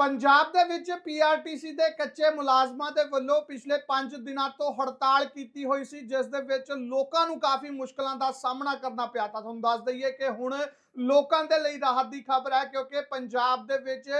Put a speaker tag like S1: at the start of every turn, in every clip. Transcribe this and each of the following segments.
S1: ਪੰਜਾਬ ਦੇ ਵਿੱਚ ਪੀਆਰਟੀਸੀ ਦੇ ਕੱਚੇ ਮੁਲਾਜ਼ਮਾਂ ਦੇ ਵੱਲੋਂ ਪਿਛਲੇ 5 ਦਿਨਾਂ ਤੋਂ ਹੜਤਾਲ ਕੀਤੀ ਹੋਈ ਸੀ, ਜਿਸ ਦੇ ਵਿੱਚ ਲੋਕਾਂ ਨੂੰ ਕਾਫੀ ਮੁਸ਼ਕਲਾਂ ਦਾ ਸਾਹਮਣਾ ਕਰਨਾ ਪਿਆ। ਤਾਂ ਤੁਹਾਨੂੰ ਦੱਸ ਦਈਏ ਕਿ ਹੁਣ ਲੋਕਾਂ ਦੇ ਲਈ ਰਾਹਤ ਦੀ ਖਬਰ ਹੈ, ਕਿਉਂਕਿ ਪੰਜਾਬ ਦੇ ਵਿੱਚ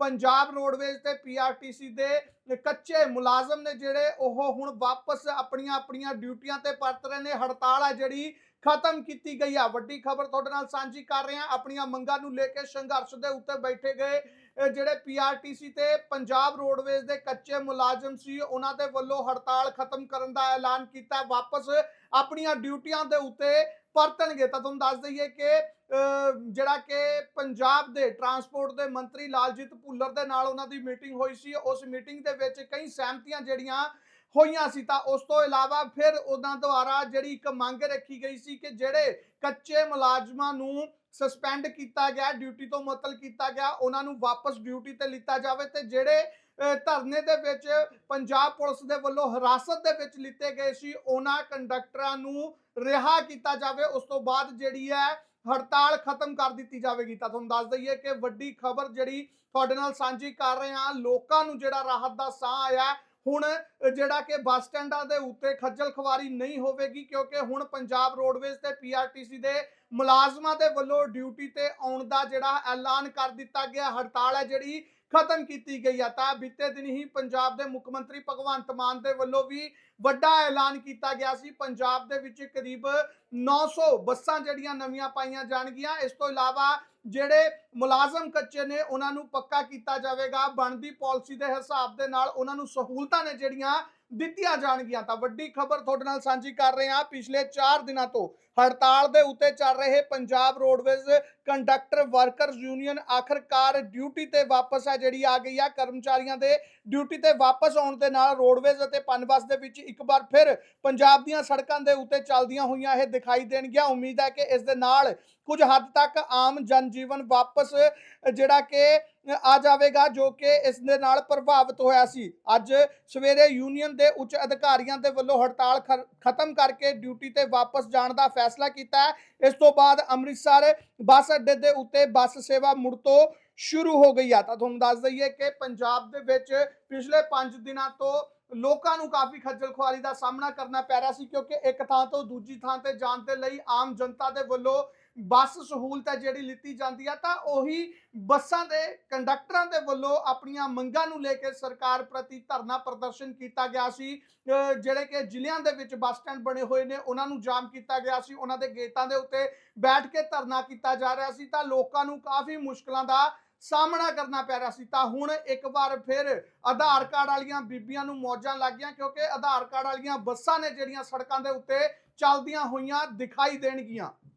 S1: ਪੰਜਾਬ ਰੋਡਵੇਜ਼ ਤੇ ਪੀਆਰਟੀਸੀ ਦੇ ਕੱਚੇ ਮੁਲਾਜ਼ਮ ਨੇ ਜਿਹੜੇ, ਉਹ ਹੁਣ ਵਾਪਸ ਆਪਣੀਆਂ ਆਪਣੀਆਂ ਡਿਊਟੀਆਂ ਤੇ ਪਰਤ ਰਹੇ ਨੇ। ਹੜਤਾਲ ਹੈ ਜਿਹੜੀ, ਖਤਮ ਕੀਤੀ ਗਈ ਆ। ਵੱਡੀ ਖਬਰ ਤੁਹਾਡੇ ਨਾਲ ਸਾਂਝੀ ਕਰ ਰਹੇ ਹਾਂ। ਆਪਣੀਆਂ ਮੰਗਾਂ ਨੂੰ ਲੈ ਕੇ ਸੰਘਰਸ਼ ਦੇ ਉੱਤੇ ਬੈਠੇ ਗਏ ਜਿਹੜੇ ਪੀਆਰਟੀਸੀ ਤੇ ਪੰਜਾਬ ਰੋਡਵੇਜ਼ ਦੇ ਕੱਚੇ ਮੁਲਾਜ਼ਮ ਸੀ, ਉਹਨਾਂ ਦੇ ਵੱਲੋਂ ਹੜਤਾਲ ਖਤਮ ਕਰਨ ਦਾ ਐਲਾਨ ਕੀਤਾ, ਵਾਪਸ ਆਪਣੀਆਂ ਡਿਊਟੀਆਂ ਦੇ ਉੱਤੇ ਪਰਤਣਗੇ। ਤਾਂ ਤੁਹਾਨੂੰ ਦੱਸ ਦਈਏ ਕਿ ਜਿਹੜਾ ਕਿ ਪੰਜਾਬ ਦੇ ਟਰਾਂਸਪੋਰਟ ਦੇ ਮੰਤਰੀ ਲਾਲਜੀਤ ਭੁੱਲਰ ਦੇ ਨਾਲ ਉਹਨਾਂ ਦੀ ਮੀਟਿੰਗ ਹੋਈ ਸੀ। ਉਸ ਮੀਟਿੰਗ ਦੇ ਵਿੱਚ ਕਈ ਸਹਿਮਤੀਆਂ ਜਿਹੜੀਆਂ ਹੋਈਆਂ ਸੀ, ਤਾਂ ਉਸ ਤੋਂ ਇਲਾਵਾ ਫਿਰ ਉਹਨਾਂ ਦੁਆਰਾ ਜਿਹੜੀ ਇੱਕ ਮੰਗ ਰੱਖੀ ਗਈ ਸੀ ਕਿ ਜਿਹੜੇ ਕੱਚੇ ਮੁਲਾਜ਼ਮਾਂ ਨੂੰ ਸਸਪੈਂਡ ਕੀਤਾ ਗਿਆ ਡਿਊਟੀ ਤੋਂ ਮੁਅਤਲ ਕੀਤਾ ਗਿਆ, ਉਹਨਾਂ ਨੂੰ ਵਾਪਸ ਡਿਊਟੀ ਤੇ ਲਿੱਤਾ ਜਾਵੇ ਤੇ ਜਿਹੜੇ ਧਰਨੇ ਦੇ ਵਿੱਚ ਪੰਜਾਬ ਪੁਲਿਸ ਦੇ ਵੱਲੋਂ ਹਿਰਾਸਤ ਦੇ ਵਿੱਚ ਲਿੱਤੇ ਗਏ ਸੀ, ਉਹਨਾਂ ਕੰਡਕਟਰਾਂ ਨੂੰ ਰਿਹਾ ਕੀਤਾ ਜਾਵੇ, ਉਸ ਤੋਂ ਬਾਅਦ ਜਿਹੜੀ ਹੈ ਹੜਤਾਲ ਖਤਮ ਕਰ ਦਿੱਤੀ ਜਾਵੇਗੀ। ਤਾਂ ਤੁਹਾਨੂੰ ਦੱਸ ਦਈਏ ਕਿ ਵੱਡੀ ਖਬਰ ਜਿਹੜੀ ਤੁਹਾਡੇ ਨਾਲ ਸਾਂਝੀ ਕਰ ਰਹੇ ਹਾਂ, ਲੋਕਾਂ ਨੂੰ ਜਿਹੜਾ ਰਾਹਤ ਦਾ ਸਾਹ ਆਇਆ ਹੁਣ ਜਿਹੜਾ ਕਿ ਬੱਸ ਸਟੈਂਡਾਂ ਦੇ ਉੱਤੇ ਖੱਜਲ ਖਵਾਰੀ ਨਹੀਂ ਹੋਵੇਗੀ ਕਿਉਂਕਿ ਹੁਣ ਪੰਜਾਬ ਰੋਡਵੇਜ਼ ਤੇ ਪੀਆਰਟੀਸੀ ਦੇ ਮੁਲਾਜ਼ਮਾਂ ਦੇ ਵੱਲੋਂ ਡਿਊਟੀ ਤੇ ਆਉਣ ਦਾ ਜਿਹੜਾ ਐਲਾਨ ਕਰ ਦਿੱਤਾ ਗਿਆ, ਹੜਤਾਲ ਹੈ ਜਿਹੜੀ, ਖਤਮ ਕੀਤੀ ਗਈ ਆ। ਤਾਂ ਬੀਤੇ ਦਿਨ ਹੀ ਪੰਜਾਬ ਦੇ ਮੁੱਖ ਮੰਤਰੀ ਭਗਵੰਤ ਮਾਨ ਦੇ ਵੱਲੋਂ ਵੀ ਵੱਡਾ ਐਲਾਨ ਕੀਤਾ ਗਿਆ ਸੀ। ਪੰਜਾਬ ਦੇ ਵਿੱਚ ਕਰੀਬ 900 ਬੱਸਾਂ ਜਿਹੜੀਆਂ ਨਵੀਆਂ ਪਾਈਆਂ ਜਾਣਗੀਆਂ। ਇਸ ਤੋਂ ਇਲਾਵਾ ਜਿਹੜੇ ਮੁਲਾਜ਼ਮ ਕੱਚੇ ਨੇ, ਉਹਨਾਂ ਨੂੰ ਪੱਕਾ ਕੀਤਾ ਜਾਵੇਗਾ। ਬਣਦੀ ਪਾਲਿਸੀ ਦੇ ਹਿਸਾਬ ਦੇ ਨਾਲ ਉਹਨਾਂ ਨੂੰ ਸਹੂਲਤਾਂ ਨੇ ਜਿਹੜੀਆਂ ਦਿੱਤੀਆਂ ਜਾਣਗੀਆਂ। ਤਾਂ ਵੱਡੀ ਖਬਰ ਤੁਹਾਡੇ ਨਾਲ ਸਾਂਝੀ ਕਰ ਰਹੇ ਹਾਂ। ਪਿਛਲੇ 4 ਦਿਨਾਂ ਤੋਂ ਹੜਤਾਲ ਦੇ ਉੱਤੇ ਚੱਲ ਰਹੇ Punjab roadways conductor workers union ਆਖਰਕਾਰ ਡਿਊਟੀ ਤੇ ਵਾਪਸ ਹੈ ਜਿਹੜੀ ਆ ਗਈ ਆ। ਕਰਮਚਾਰੀਆਂ ਦੇ ਡਿਊਟੀ ਤੇ ਵਾਪਸ ਆਉਣ ਦੇ ਨਾਲ ਰੋਡਵੇਜ਼ ਅਤੇ ਪਨਬਸ ਦੇ ਵਿੱਚ ਇੱਕ ਵਾਰ ਫਿਰ ਪੰਜਾਬ ਦੀਆਂ ਸੜਕਾਂ ਦੇ ਉੱਤੇ ਚੱਲਦੀਆਂ ਹੋਈਆਂ ਇਹ ਦਿਖਾਈ ਦੇਣਗੀਆਂ। ਉਮੀਦ ਹੈ ਕਿ ਇਸ ਦੇ ਨਾਲ ਕੁਝ ਹੱਦ ਤੱਕ ਆਮ ਜਨਜੀਵਨ ਵਾਪਸ ਜਿਹੜਾ ਕਿ ਆ ਜਾਵੇਗਾ, ਜੋ ਕਿ ਇਸ ਦੇ ਨਾਲ ਪ੍ਰਭਾਵਿਤ ਹੋਇਆ ਸੀ। ਅੱਜ ਸਵੇਰੇ ਯੂਨੀਅਨ ਦੇ ਉੱਚ ਅਧਿਕਾਰੀਆਂ ਦੇ ਵੱਲੋਂ ਹੜਤਾਲ ਖ- ਖਤਮ ਕਰਕੇ ਡਿਊਟੀ ਤੇ ਵਾਪਸ ਜਾਣ ਦਾ ਫੈਸਲਾ ਕੀਤਾ ਇਸ ਤੋਂ ਬਾਅਦ ਅੰਮ੍ਰਿਤਸਰ ਬੱਸ ਅੱਡੇ ਦੇ ਉੱਤੇ ਬੱਸ ਸੇਵਾ ਮੁੜ ਤੋਂ ਸ਼ੁਰੂ ਹੋ ਗਈ ਆ। ਤਾਂ ਤੁਹਾਨੂੰ ਦੱਸ ਦਈਏ ਕਿ ਪੰਜਾਬ ਦੇ ਵਿੱਚ ਪਿਛਲੇ 5 ਦਿਨਾਂ ਤੋਂ ਲੋਕਾਂ ਨੂੰ ਕਾਫੀ ਖੱਜਲ ਖੁਆਰੀ ਦਾ ਸਾਹਮਣਾ ਕਰਨਾ ਪੈ ਰਿਹਾ ਸੀ ਕਿਉਂਕਿ ਇੱਕ ਥਾਂ ਤੋਂ ਦੂਜੀ ਥਾਂ ਤੇ ਜਾਣ ਦੇ ਲਈ ਆਮ ਜਨਤਾ ਦੇ ਵੱਲੋਂ ਬੱਸ ਸਹੂਲਤ ਹੈ ਜਿਹੜੀ ਲਿੱਤੀ ਜਾਂਦੀ ਆ, ਤਾਂ ਉਹੀ ਬੱਸਾਂ ਦੇ ਕੰਡਕਟਰਾਂ ਦੇ ਵੱਲੋਂ ਆਪਣੀਆਂ ਮੰਗਾਂ ਨੂੰ ਲੈ ਕੇ ਸਰਕਾਰ ਪ੍ਰਤੀ ਧਰਨਾ ਪ੍ਰਦਰਸ਼ਨ ਕੀਤਾ ਗਿਆ ਸੀ। ਜਿਹੜੇ ਕਿ ਜ਼ਿਲ੍ਹਿਆਂ ਦੇ ਵਿੱਚ ਬੱਸ ਸਟੈਂਡ ਬਣੇ ਹੋਏ ਨੇ, ਉਹਨਾਂ ਨੂੰ ਜਾਮ ਕੀਤਾ ਗਿਆ ਸੀ। ਉਹਨਾਂ ਦੇ ਗੇਟਾਂ ਦੇ ਉੱਤੇ ਬੈਠ ਕੇ ਧਰਨਾ ਕੀਤਾ ਜਾ ਰਿਹਾ ਸੀ, ਤਾਂ ਲੋਕਾਂ ਨੂੰ ਕਾਫੀ ਮੁਸ਼ਕਲਾਂ ਦਾ ਸਾਹਮਣਾ ਕਰਨਾ ਪੈ ਰਿਹਾ ਸੀ, ਤਾਂ ਹੁਣ ਇੱਕ ਵਾਰ ਫਿਰ ਆਧਾਰ ਕਾਰਡ ਵਾਲੀਆਂ ਬੀਬੀਆਂ ਨੂੰ ਮੌਜਾਂ ਲੱਗ ਗਈਆਂ, ਕਿਉਂਕਿ ਆਧਾਰ ਕਾਰਡ ਵਾਲੀਆਂ ਬੱਸਾਂ ਨੇ ਜਿਹੜੀਆਂ ਸੜਕਾਂ ਦੇ ਉੱਤੇ ਚੱਲਦੀਆਂ ਹੋਈਆਂ ਦਿਖਾਈ ਦੇਣਗੀਆਂ।